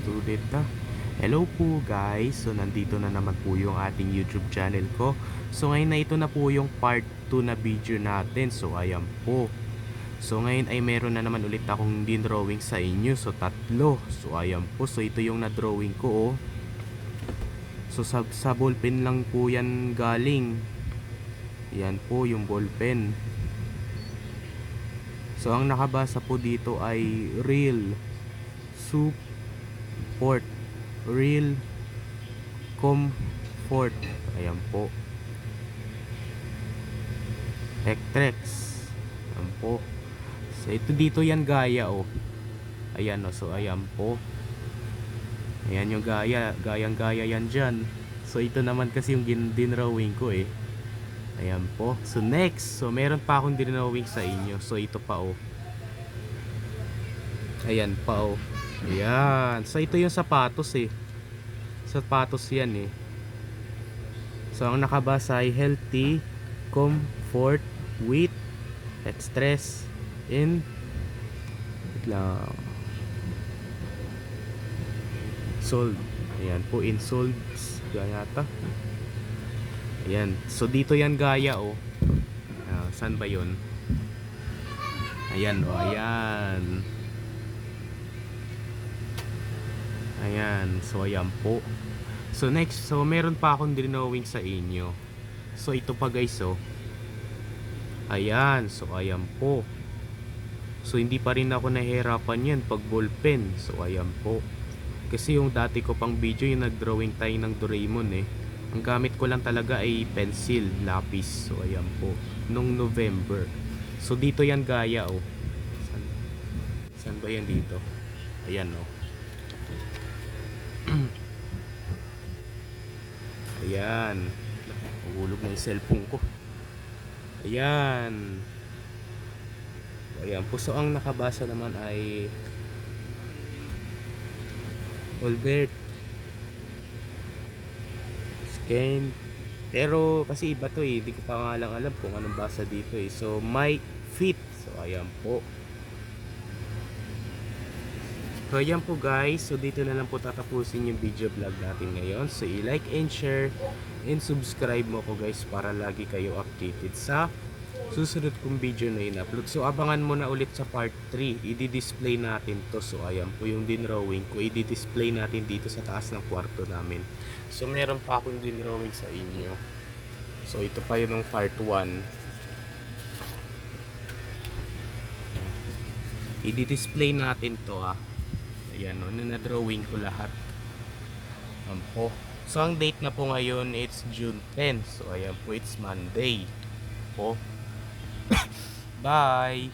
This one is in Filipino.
student na. Hello po guys, so nandito na naman po yung ating YouTube channel ko. So ngayon na ito na po yung part 2 na video natin. So ayan po. So ngayon ay meron na naman ulit akong din drawing sa inyo. So tatlo. So ayan po. So ito yung na-drawing ko oh. So sa, sa ballpen lang po yan galing. Yan po yung ballpen. So ang nakabasa po dito ay real support real comfort. Ayan po. Hectrex. Ayan po. So ito dito yan gaya oh. Ayan oh. So ayan po. Ayan yung gaya. Gayang gaya yan dyan. So ito naman kasi yung dinrawing ko eh. Ayan po. So next. So meron pa akong dinrawing sa inyo. So ito pa oh. Ayan pa oh. Ayan. So ito yung sapatos eh. Sapatos yan eh. So ang nakabasa ay healthy, comfort, with, stress, in wait lang. Sold. Ayan po in solds. Gaya. Ayan. So dito yan gaya oh. Ah, saan ba yun? Ayan oh, ayan. Ayan, so ayan po. So next, so meron pa akong drawing sa inyo. So ito pa guys, oh. Ayan, so ayan po. So hindi pa rin ako nahihirapan yan pag ballpen. So ayan po. Kasi yung dati ko pang video yung nagdrawing tayo ng Doraemon eh. Ang gamit ko lang talaga ay pencil, lapis. So ayan po. Nung November. So dito yan gaya oh. San, saan ba yan dito? Ayan oh. Ayan. Nahulog na yung cellphone ko. Ayan. Ayan po. So, ang nakabasa naman ay Albert. Scan. Pero kasi iba to eh. Hindi ko pa nga lang alam kung anong basa dito eh. So, my feet. So, ayan po. So ayan po guys, so dito na lang po tatapusin yung video vlog natin ngayon. So i-like and share and subscribe mo ko guys para lagi kayo updated sa susunod kong video na in-upload. So abangan mo na ulit sa part 3, i-display natin to. So ayan po yung dinrawing ko, i-display natin dito sa taas ng kwarto namin. So meron pa akong dinrawing sa inyo. So ito pa yun ng part 1. I-display natin to ah. Ayan, no, na-drawing ko lahat. Ayan po. So, ang date na po ngayon, it's June 10. So, ayan po, it's Monday. Po. Bye!